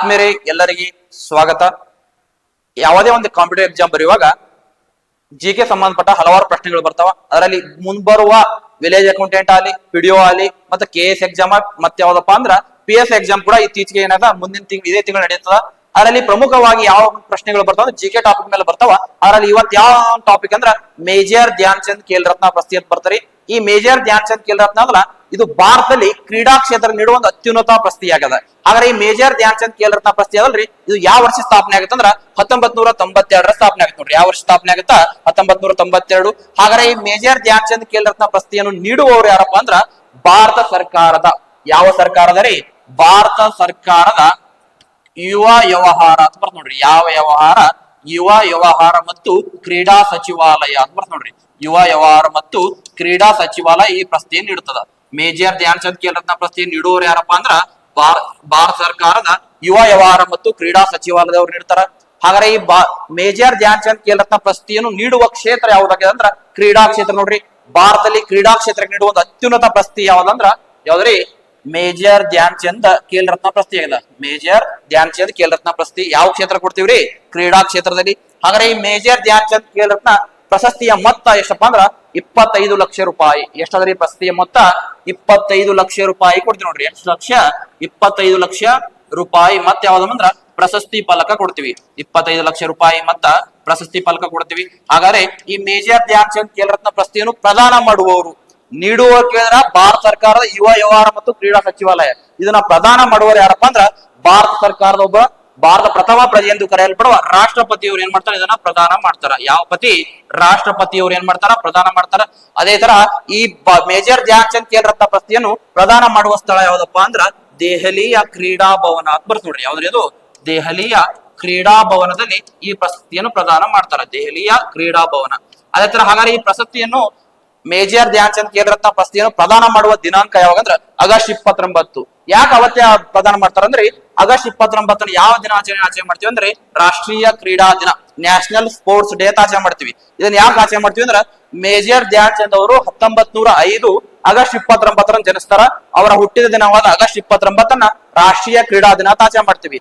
ಆದ್ಮೇಲೆ ಎಲ್ಲರಿಗೆ ಸ್ವಾಗತ. ಯಾವುದೇ ಒಂದು ಕಾಂಪಿಟೇಟಿವ್ ಎಕ್ಸಾಮ್ ಬರೆಯುವಾಗ ಜಿ ಕೆ ಸಂಬಂಧಪಟ್ಟ ಹಲವಾರು ಪ್ರಶ್ನೆಗಳು ಬರ್ತಾವ. ಅದರಲ್ಲಿ ಮುಂಬರುವ ವಿಲೇಜ್ ಅಕೌಂಟೆಂಟ್ ಆಗಲಿ ಪಿಡಿಒ ಆಗಲಿ, ಮತ್ತೆ ಕೆ ಎಸ್ ಎಕ್ಸಾಮ್ ಮತ್ತೆ ಯಾವ್ದಪ್ಪ ಅಂದ್ರ ಪಿ ಎಸ್ ಎಕ್ಸಾಮ್ ಕೂಡ ಇತ್ತೀಚೆಗೆ ಏನಾದ ಮುಂದಿನ ತಿಂಗಳು ಇದೇ ತಿಂಗಳು ನಡೀತದ. ಅದರಲ್ಲಿ ಪ್ರಮುಖವಾಗಿ ಯಾವ ಪ್ರಶ್ನೆಗಳು ಬರ್ತಾವ ಜಿ ಕೆ ಟಾಪಿಕ್ ಮೇಲೆ ಬರ್ತಾವ. ಅದರಲ್ಲಿ ಇವತ್ತು ಯಾವ ಟಾಪಿಕ್ ಅಂದ್ರ ಮೇಜರ್ ಧ್ಯಾನ್ ಚಂದ್ ಕೇಲ್ ರತ್ನ ಪ್ರಸ್ತಿ ಅಂತ ಬರ್ತಾರೆ. ಈ ಮೇಜರ್ ಧ್ಯಾನ್ ಚಂದ್ ಖೇಲ್ ರತ್ನ ಅಂದ್ರ ಇದು ಭಾರತದಲ್ಲಿ ಕ್ರೀಡಾ ಕ್ಷೇತ್ರ ನೀಡುವ ಒಂದು ಅತ್ಯುನ್ನತ ಪ್ರಶಸ್ತಿ ಆದ್ರೆ ಈ ಮೇಜರ್ ಧ್ಯಾನ್ ಚಂದ್ ಖೇಲ್ ರತ್ನ ಪ್ರಶಸ್ತಿ ಅದಲ್ರಿ? ಇದು ಯಾವ ವರ್ಷ ಸ್ಥಾಪನೆ ಆಗುತ್ತೆ ಅಂದ್ರ ಹತ್ತೊಂಬತ್ ನೂರ ತೊಂಬತ್ತೆರಡರ ಸ್ಥಾಪನೆ ಆಗುತ್ತೆ ನೋಡ್ರಿ. ಯಾವ ವರ್ಷ ಸ್ಥಾಪನೆ ಆಗುತ್ತಾ? ಹತ್ತೊಂಬತ್ ನೂರ ತೊಂಬತ್ತೆರಡು ಹಾಗಾದ್ರೆ ಈ ಮೇಜರ್ ಧ್ಯಾನ್ ಚಂದ್ ಖೇಲ್ ರತ್ನ ಪ್ರಶಸ್ತಿಯನ್ನು ನೀಡುವವರು ಯಾರಪ್ಪ ಅಂದ್ರ ಭಾರತ ಸರ್ಕಾರದ, ಯಾವ ಸರ್ಕಾರದ ರೀ? ಭಾರತ ಸರ್ಕಾರದ ಯುವ ವ್ಯವಹಾರ ಅಂತ ಬರ್ತ ನೋಡ್ರಿ. ಯಾವ ವ್ಯವಹಾರ? ಯುವ ವ್ಯವಹಾರ ಮತ್ತು ಕ್ರೀಡಾ ಸಚಿವಾಲಯ ಅಂತ ಬರ್ತ ನೋಡ್ರಿ. ಯುವ ವ್ಯವಹಾರ ಮತ್ತು ಕ್ರೀಡಾ ಸಚಿವಾಲಯ ಈ ಪ್ರಶಸ್ತಿಯನ್ನು ನೀಡುತ್ತದ. ಮೇಜರ್ ಧ್ಯಾನ್ ಚಂದ್ ಖೇಲ್ ರತ್ನ ಪ್ರಶಸ್ತಿ ನೀಡುವವರು ಯಾರಪ್ಪ ಅಂದ್ರ ಭಾರ- ಭಾರತ ಸರ್ಕಾರದ ಯುವ ವ್ಯವಹಾರ ಮತ್ತು ಕ್ರೀಡಾ ಸಚಿವಾಲಯದವರು ನೀಡ್ತಾರ. ಹಾಗಾದ್ರೆ ಈ ಮೇಜರ್ ಧ್ಯಾನ್ ಚಂದ್ ಖೇಲ್ ರತ್ನ ಪ್ರಶಸ್ತಿಯನ್ನು ನೀಡುವ ಕ್ಷೇತ್ರ ಯಾವ್ದಾಗಿದೆ ಅಂದ್ರ ಕ್ರೀಡಾ ಕ್ಷೇತ್ರ ನೋಡ್ರಿ. ಭಾರತದಲ್ಲಿ ಕ್ರೀಡಾ ಕ್ಷೇತ್ರಕ್ಕೆ ನೀಡುವ ಒಂದು ಅತ್ಯುನ್ನತ ಪ್ರಶಸ್ತಿ ಯಾವ್ದಂದ್ರ ಯಾವ್ದ್ರಿ? ಮೇಜರ್ ಧ್ಯಾನ್ ಚಂದ್ ಖೇಲ್ ರತ್ನ ಪ್ರಶಸ್ತಿ ಆಗಿದೆ. ಮೇಜರ್ ಧ್ಯಾನ್ ಚಂದ್ ಖೇಲ್ ರತ್ನ ಪ್ರಶಸ್ತಿ ಯಾವ ಕ್ಷೇತ್ರ ಕೊಡ್ತೀವ್ರಿ? ಕ್ರೀಡಾ ಕ್ಷೇತ್ರದಲ್ಲಿ. ಹಾಗಾದ್ರೆ ಈ ಮೇಜರ್ ಧ್ಯಾನ್ ಚಂದ್ ಖೇಲ್ ರತ್ನ ಪ್ರಶಸ್ತಿಯ ಮೊತ್ತ ಎಷ್ಟಪ್ಪ ಅಂದ್ರ ಇಪ್ಪತ್ತೈದು ಲಕ್ಷ ರೂಪಾಯಿ. ಎಷ್ಟಾದ್ರಿ ಪ್ರಶಸ್ತಿಯ ಮೊತ್ತ? ಇಪ್ಪತ್ತೈದು ಲಕ್ಷ ರೂಪಾಯಿ ಕೊಡ್ತೀವಿ ನೋಡ್ರಿ. ಎಷ್ಟು ಲಕ್ಷ? ಇಪ್ಪತ್ತೈದು ಲಕ್ಷ ರೂಪಾಯಿ. ಮತ್ತೆ ಯಾವ್ದಂದ್ರ ಪ್ರಶಸ್ತಿ ಫಲಕ ಕೊಡ್ತೀವಿ. ಇಪ್ಪತ್ತೈದು ಲಕ್ಷ ರೂಪಾಯಿ ಮತ್ತ ಪ್ರಶಸ್ತಿ ಫಲಕ ಕೊಡ್ತೀವಿ. ಹಾಗಾದ್ರೆ ಈ ಮೇಜರ್ ಧ್ಯಾನ್ ಚಂದ್ ಖೇಲ್ ರತ್ನ ಪ್ರಶಸ್ತಿಯನ್ನು ಪ್ರದಾನ ಮಾಡುವವರು ನೀಡುವ ಕೇಂದ್ರ ಭಾರತ ಸರ್ಕಾರದ ಯುವ ವ್ಯವಹಾರ ಮತ್ತು ಕ್ರೀಡಾ ಸಚಿವಾಲಯ. ಇದನ್ನ ಪ್ರದಾನ ಮಾಡುವವರು ಯಾರಪ್ಪ ಅಂದ್ರ ಭಾರತ ಸರ್ಕಾರದ ಒಬ್ಬ ಭಾರತ ಪ್ರಥಮ ಪ್ರಜೆ ಎಂದು ಕರೆಯಲ್ಪಡುವ ರಾಷ್ಟ್ರಪತಿಯವರು ಏನ್ ಮಾಡ್ತಾರೆ? ಇದನ್ನ ಪ್ರದಾನ ಮಾಡ್ತಾರ. ಯಾವ ಪತಿ? ರಾಷ್ಟ್ರಪತಿಯವರು ಏನ್ ಮಾಡ್ತಾರ? ಪ್ರದಾನ ಮಾಡ್ತಾರ. ಅದೇ ತರ ಈ ಮೇಜರ್ ಧ್ಯಾನ್ ಚಂದ್ ಖೇಲ್ ರತ್ನ ಪ್ರಶಸ್ತಿಯನ್ನು ಪ್ರದಾನ ಮಾಡುವ ಸ್ಥಳ ಯಾವ್ದಪ್ಪ ಅಂದ್ರ ದೆಹಲಿಯ ಕ್ರೀಡಾ ಭವನ ಅಂತ ಬರ್ತ ನೋಡ್ರಿ. ಯಾವ್ದ್ರಿ ಅದು? ದೆಹಲಿಯ ಕ್ರೀಡಾ ಭವನದಲ್ಲಿ ಈ ಪ್ರಶಸ್ತಿಯನ್ನು ಪ್ರದಾನ ಮಾಡ್ತಾರ. ದೆಹಲಿಯ ಕ್ರೀಡಾ ಭವನ. ಅದೇ ತರ ಹಾಗಾದ್ರೆ ಈ ಪ್ರಶಸ್ತಿಯನ್ನು ಮೇಜರ್ ಧ್ಯಾನ್ ಚಂದ್ ಖೇಲ್ ರತ್ನ ಪ್ರಶಸ್ತಿಯನ್ನು ಪ್ರದಾನ ಮಾಡುವ ದಿನಾಂಕ ಯಾವಾಗ ಅಂದ್ರೆ? ಆಗಸ್ಟ್ ಇಪ್ಪತ್ತೊಂಬತ್ತು. ಯಾಕೆ ಅವತ್ತೇ ಪ್ರದಾನ ಮಾಡ್ತಾರಂದ್ರೆ ಆಗಸ್ಟ್ ಇಪ್ಪತ್ತೊಂಬತ್ತನ ಯಾವ ದಿನ ಆಚರಣೆ ಆಚರಣೆ ಮಾಡ್ತೀವಿ ಅಂದ್ರೆ ರಾಷ್ಟ್ರೀಯ ಕ್ರೀಡಾ ದಿನ ನ್ಯಾಷನಲ್ ಸ್ಪೋರ್ಟ್ಸ್ ಡೇ ಆಚರಣೆ ಮಾಡ್ತೀವಿ. ಇದನ್ನ ಯಾಕೆ ಆಚರಣೆ ಮಾಡ್ತೀವಿ ಅಂದ್ರೆ ಮೇಜರ್ ಧ್ಯಾನ್ ಚಂದ್ ಅವರು ಹತ್ತೊಂಬತ್ ನೂರ ಐದು ಆಗಸ್ಟ್ ಇಪ್ಪತ್ತೊಂಬತ್ತರನ್ನು ಜನಿಸ್ತಾರ. ಅವರ ಹುಟ್ಟಿದ ದಿನವಾದ ಆಗಸ್ಟ್ ಇಪ್ಪತ್ತೊಂಬತ್ತನ್ನ ರಾಷ್ಟ್ರೀಯ ಕ್ರೀಡಾ ದಿನ ಅಂತ ಆಚರಣೆ ಮಾಡ್ತೀವಿ.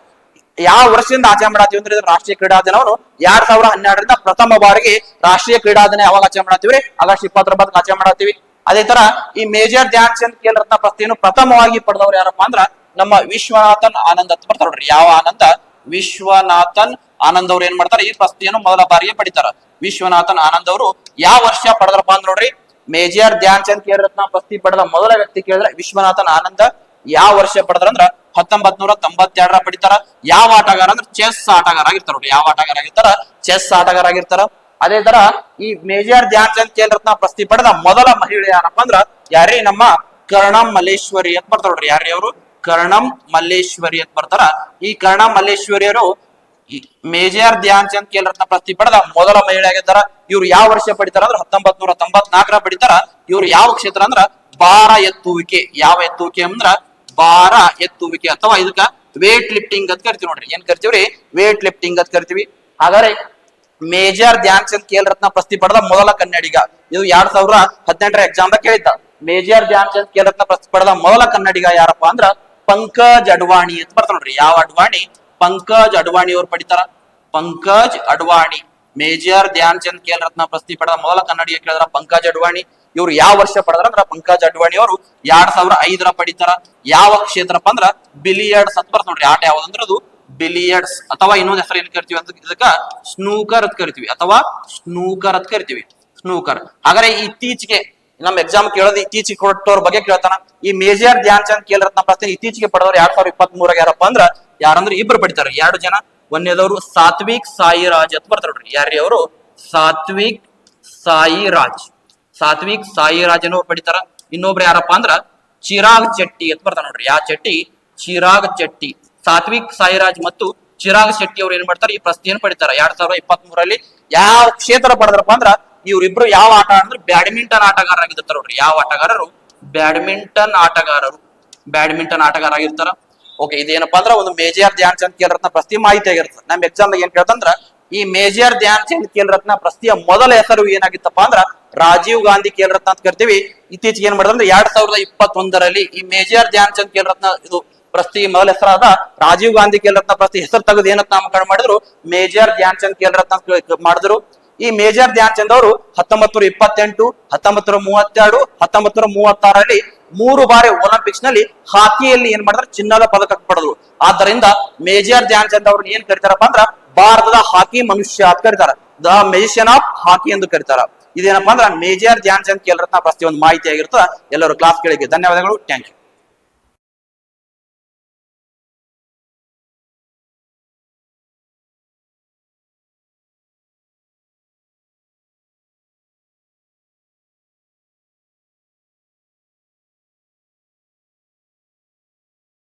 ಯಾವ ವರ್ಷದಿಂದ ಆಚರಣೆ ಮಾಡ್ತೀವಿ ಅಂದ್ರೆ ರಾಷ್ಟ್ರೀಯ ಕ್ರೀಡಾ ದಿನವನ್ನು ಎರಡ್ ಸಾವಿರ ಹನ್ನೆರಡರಿಂದ ಪ್ರಥಮ ಬಾರಿಗೆ ರಾಷ್ಟ್ರೀಯ ಕ್ರೀಡಾ ದಿನ ಯಾವಾಗ ಆಚರಣೆ ಮಾಡತ್ತೀವಿ ಆಗಸ್ಟ್ ಇಪ್ಪತ್ತೊಂಬತ್ತಕ್ಕೆ ಆಚರಣೆ ಮಾಡತ್ತೀವಿ ಅದೇ ತರ ಈ ಮೇಜರ್ ಧ್ಯಾನ್ ಚಂದ್ ಖೇಲ್ ರತ್ನ ಪ್ರಶಸ್ತಿಯನ್ನು ಪ್ರಥಮವಾಗಿ ಪಡೆದವರು ಯಾರಪ್ಪ ಅಂದ್ರ ನಮ್ಮ ವಿಶ್ವನಾಥನ್ ಆನಂದ್ ಅಂತ ಬರ್ತಾರ ನೋಡ್ರಿ. ಯಾವ ಆನಂದ? ವಿಶ್ವನಾಥನ್ ಆನಂದ್ ಅವ್ರು ಏನ್ ಮಾಡ್ತಾರೆ? ಈ ಪ್ರಶಸ್ತಿಯನ್ನು ಮೊದಲ ಬಾರಿಗೆ ಪಡಿತಾರ. ವಿಶ್ವನಾಥನ್ ಆನಂದ್ ಅವರು ಯಾವ ವರ್ಷ ಪಡೆದ್ರಪ್ಪ ಅಂದ್ರ ನೋಡ್ರಿ? ಮೇಜರ್ ಧ್ಯಾನ್ ಚಂದ್ ಖೇಲ್ ರತ್ನ ಪ್ರಶಸ್ತಿ ಪಡೆದ ಮೊದಲ ವ್ಯಕ್ತಿ ಕೇಳಿದ್ರೆ ವಿಶ್ವನಾಥನ್ ಆನಂದ ಯಾವ ವರ್ಷ ಪಡೆದ್ರಂದ್ರ ಹತ್ತೊಂಬತ್ ನೂರ ತೊಂಬತ್ತೆರಡರ ಪಡಿತಾರ. ಯಾವ ಆಟಗಾರ ಅಂದ್ರೆ ಚೆಸ್ ಆಟಗಾರ ಆಗಿರ್ತಾರ ನೋಡ್ರಿ. ಯಾವ ಆಟಗಾರ ಆಗಿರ್ತಾರ? ಚೆಸ್ ಆಟಗಾರ ಆಗಿರ್ತಾರ. ಅದೇ ತರ ಈ ಮೇಜರ್ ಧ್ಯಾನ್ ಚಂದ್ ಖೇಲ್ ರತ್ನ ಪ್ರಶಸ್ತಿ ಪಡೆದ ಮೊದಲ ಮಹಿಳೆ ಯಾರಪ್ಪ ಅಂದ್ರ ಯಾರಿ ನಮ್ಮ ಕರ್ಣಂ ಮಲ್ಲೇಶ್ವರಿ ಅಂತ ಬರ್ತಾರ ನೋಡ್ರಿ. ಯಾರೀ ಅವರು? ಕರ್ಣಂ ಮಲ್ಲೇಶ್ವರಿ ಅಂತ ಬರ್ತಾರ. ಈ ಕರ್ಣಂ ಮಲ್ಲೇಶ್ವರಿಯರು ಈ ಮೇಜರ್ ಧ್ಯಾನ್ ಚಂದ್ ರತ್ನ ಪ್ರಶಸ್ತಿ ಪಡೆದ ಮೊದಲ ಮಹಿಳೆ ಆಗಿದ್ದಾರ ಇವ್ರು ಯಾವ ವರ್ಷ ಪಡಿತಾರ ಅಂದ್ರೆ ಹತ್ತೊಂಬತ್ ನೂರ ತೊಂಬತ್ನಾಲ್ಕರ ಪಡಿತಾರ. ಇವ್ರು ಯಾವ ಕ್ಷೇತ್ರ ಅಂದ್ರ ಬಾರ ಎತ್ತುವಿಕೆ. ಯಾವ ಎತ್ತುವಿಕೆ ಅಂದ್ರ ಭಾರ ಎತ್ತುವಿಕೆ ಅಥವಾ ಇದಕ್ಕ ವೇಟ್ ಲಿಫ್ಟಿಂಗ್ ಅಂತ ಕರಿತೀವಿ ನೋಡ್ರಿ. ಏನ್ ಕರಿತೀವ್ರಿ? ವೇಟ್ ಲಿಫ್ಟಿಂಗ್ ಅಂತ ಕರಿತೀವಿ. ಹಾಗಾದ್ರೆ ಮೇಜರ್ ಧ್ಯಾನ್ ಚಂದ್ ಖೇಲ್ ರತ್ನ ಪ್ರಶಸ್ತಿ ಪಡೆದ ಮೊದಲ ಕನ್ನಡಿಗ. ಇದು ಎರಡ್ ಸಾವಿರ ಹದಿನೆಂಟರ ಎಕ್ಸಾಮ್ ದಾಗ ಕೇಳಿದ್ದ. ಮೇಜರ್ ಧ್ಯಾನ್ ಚಂದ್ ಖೇಲ್ ರತ್ನ ಪ್ರಶಸ್ತಿ ಪಡೆದ ಮೊದಲ ಕನ್ನಡಿಗ ಯಾರಪ್ಪ ಅಂದ್ರ ಪಂಕಜ್ ಅಡ್ವಾಣಿ ಅಂತ ಬರ್ತಾರ ನೋಡ್ರಿ ಯಾವ ಅಡ್ವಾಣಿ? ಪಂಕಜ್ ಅಡ್ವಾಣಿ ಅವ್ರು ಪಡಿತಾರ. ಪಂಕಜ್ ಅಡ್ವಾಣಿ. ಮೇಜರ್ ಧ್ಯಾನ್ ಚಂದ್ ಖೇಲ್ ರತ್ನ ಪ್ರಶಸ್ತಿ ಪಡೆದ ಮೊದಲ ಕನ್ನಡಿಗ ಕೇಳಿದ್ರ ಪಂಕಜ್ ಅಡ್ವಾಣಿ. ಇವ್ರು ಯಾವ ವರ್ಷ ಪಡೆದ್ರ ಅಂದ್ರ ಪಂಕಜ್ ಅಡ್ವಾಣಿ ಅವರು ಎರಡ್ ಸಾವಿರ ಐದರ ಪಡಿತಾರ. ಯಾವ ಕ್ಷೇತ್ರಪ್ಪ ಅಂದ್ರ ಬಿಲಿಯರ್ಡ್ಸ್ ಅಂತ ಬರ್ತ ನೋಡ್ರಿ ಆಟ ಯಾವ್ದಂದ್ರ ಅದು ಬಿಲಿಯರ್ಡ್ಸ್ ಅಥವಾ ಇನ್ನೊಂದು ಹೆಸರು ಏನ್ ಕರಿತೀವಿ ಅಂತ ಇದಕ್ಕ? ಸ್ನೂಕರ್ ಅಂತ ಕರಿತೀವಿ. ಅಥವಾ ಸ್ನೂಕರ್ ಅಂತ ಕರಿತೀವಿ. ಸ್ನೂಕರ್. ಹಾಗಾದ್ರೆ ಇತ್ತೀಚೆಗೆ ನಮ್ ಎಕ್ಸಾಮ್ ಕೇಳೋದು ಇತ್ತೀಚೆಗೆ ಕೊಟ್ಟವ್ರ ಬಗ್ಗೆ ಕೇಳ್ತಾನ. ಈ ಮೇಜರ್ ಧ್ಯಾನ್ ಚಂದ್ ಕೇಳಿರತ್ನ ಪ್ರಶ್ನೆ ಇತ್ತೀಚೆಗೆ ಪಡೆದವ್ರು ಎರಡ್ ಸಾವಿರದ ಇಪ್ಪತ್ತ್ ಮೂರಾಗ ಯಾರಪ್ಪ ಅಂದ್ರ ಯಾರಂದ್ರೆ ಇಬ್ರು ಪಡಿತಾರೆ. ಎರಡು ಜನ. ಒಂದೇದವರು ಸಾತ್ವಿಕ್ ಸಾಯಿರಾಜ್ ಅಂತ ಬರ್ತಾರ ನೋಡ್ರಿ. ಯಾರ್ರಿ ಅವರು? ಸಾತ್ವಿಕ್ ಸಾಯಿರಾಜ್. ಸಾತ್ವಿಕ್ ಸಾಯಿರಾಜ್ ಅನ್ನೋರು ಪಡಿತಾರ. ಇನ್ನೊಬ್ರು ಯಾರಪ್ಪ ಅಂದ್ರ ಚಿರಾಗ್ ಚೆಟ್ಟಿ ಅಂತ ಬರ್ತಾರ ನೋಡ್ರಿ. ಯಾ ಚೆಟ್ಟಿ? ಚಿರಾಗ್ ಚೆಟ್ಟಿ. ಸಾತ್ವಿಕ್ ಸಾಯಿರಾಜ್ ಮತ್ತು ಚಿರಾಗ್ ಶೆಟ್ಟಿ ಅವ್ರು ಏನ್ ಮಾಡ್ತಾರೆ, ಈ ಪ್ರಶ್ನೆಯನ್ನು ಪಡಿತಾರ. ಎರಡ್ ಸಾವಿರದ ಇಪ್ಪತ್ತ್ ಮೂರಲ್ಲಿ ಯಾವ ಕ್ಷೇತ್ರ ಪಡೆದ್ರಪ್ಪ ಅಂದ್ರ, ಇವ್ರಿಬ್ರು ಯಾವ ಆಟ ಅಂದ್ರೆ ಬ್ಯಾಡ್ಮಿಂಟನ್ ಆಟಗಾರರಾಗಿರ್ತಾರ ನೋಡ್ರಿ. ಯಾವ ಆಟಗಾರರು? ಬ್ಯಾಡ್ಮಿಂಟನ್ ಆಟಗಾರರು. ಬ್ಯಾಡ್ಮಿಂಟನ್ ಆಟಗಾರ ಆಗಿರ್ತಾರ ಓಕೆ, ಇದೇನಪ್ಪ ಅಂದ್ರ, ಒಂದು ಮೇಜರ್ ಧ್ಯಾನ್ ಚಂದ್ ಖೇಲ್ ರತ್ನ ಪ್ರಸ್ತಿ ಮಾಹಿತಿ ಆಗಿರ್ತದೆ ನಮ್ ಎಕ್ಸಾಮ್ ಏನ್ ಕೇಳ್ತಂದ್ರ, ಈ ಮೇಜರ್ ಧ್ಯಾನ್ ಚಂದ್ ಖೇಲ್ ರತ್ನ ಪ್ರಸ್ತಿಯ ಮೊದಲ ಹೆಸರು ಏನಾಗಿತ್ತಪ್ಪ ಅಂದ್ರ, ರಾಜೀವ್ ಗಾಂಧಿ ಕೇಲ್ ರತ್ನ ಅಂತ ಕರಿತೀವಿ. ಇತ್ತೀಚೆಗೆ ಏನ್ ಮಾಡಿದ್ರೆ ಎರಡ್ ಸಾವಿರದ ಇಪ್ಪತ್ತೊಂದರಲ್ಲಿ ಈ ಮೇಜರ್ ಧ್ಯಾನ್ ಚಂದ್ ಖೇಲ್ ರತ್ನ ಇದು ಪ್ರಸ್ತಿ ಮೊದಲ ಹೆಸರಾದ ರಾಜೀವ್ ಗಾಂಧಿ ಖೇಲ್ ರತ್ನ ಪ್ರಸ್ತಿ ಹೆಸರು ತೆಗೆದು ಏನಂತ ನಾಮಕರಣ ಮಾಡಿದ್ರು? ಮೇಜರ್ ಧ್ಯಾನ್ ಚಂದ್ ಖೇಲ್ ರತ್ನ ಅಂತ ಮಾಡಿದ್ರು. ಈ ಮೇಜರ್ ಧ್ಯಾನ್ ಚಂದ್ ಅವರು ಹತ್ತೊಂಬತ್ ನೂರ ಇಪ್ಪತ್ತೆಂಟು ಹತ್ತೊಂಬತ್ ನೂರ ಮೂವತ್ತೆರಡು ಹತ್ತೊಂಬತ್ ನೂರ ಮೂವತ್ತಾರರಲ್ಲಿ ಮೂರು ಬಾರಿ ಒಲಿಂಪಿಕ್ಸ್ನಲ್ಲಿ ಹಾಕಿಯಲ್ಲಿ ಏನ್ ಮಾಡಿದ್ರೆ? ಚಿನ್ನದ ಪದಕ ಪಡೆದ್ರು. ಆದ್ದರಿಂದ ಮೇಜರ್ ಧ್ಯಾನ್ ಚಂದ್ ಅವ್ರನ್ನ ಏನ್ ಕರಿತಾರಪ್ಪ ಅಂದ್ರ ಭಾರತದ ಹಾಕಿ ಮನುಷ್ಯ ಅಂತ ಕರೀತಾರ. ದ ಮೆಜಿಷಿಯನ್ ಆಫ್ ಹಾಕಿ ಎಂದು ಕರೀತಾರ. ಇದೇನಪ್ಪ ಅಂದ್ರ ಮೇಜರ್ ಧ್ಯಾನ್ ಚಂದ್ ಕೇಲ್ ರತ್ನ ಪ್ರಸ್ತಿ ಒಂದು ಮಾಹಿತಿ ಆಗಿರ್ತದ. ಎಲ್ಲರೂ ಕ್ಲಾಸ್ ಕೇಳಿಕೆ ಧನ್ಯವಾದಗಳು. Thank you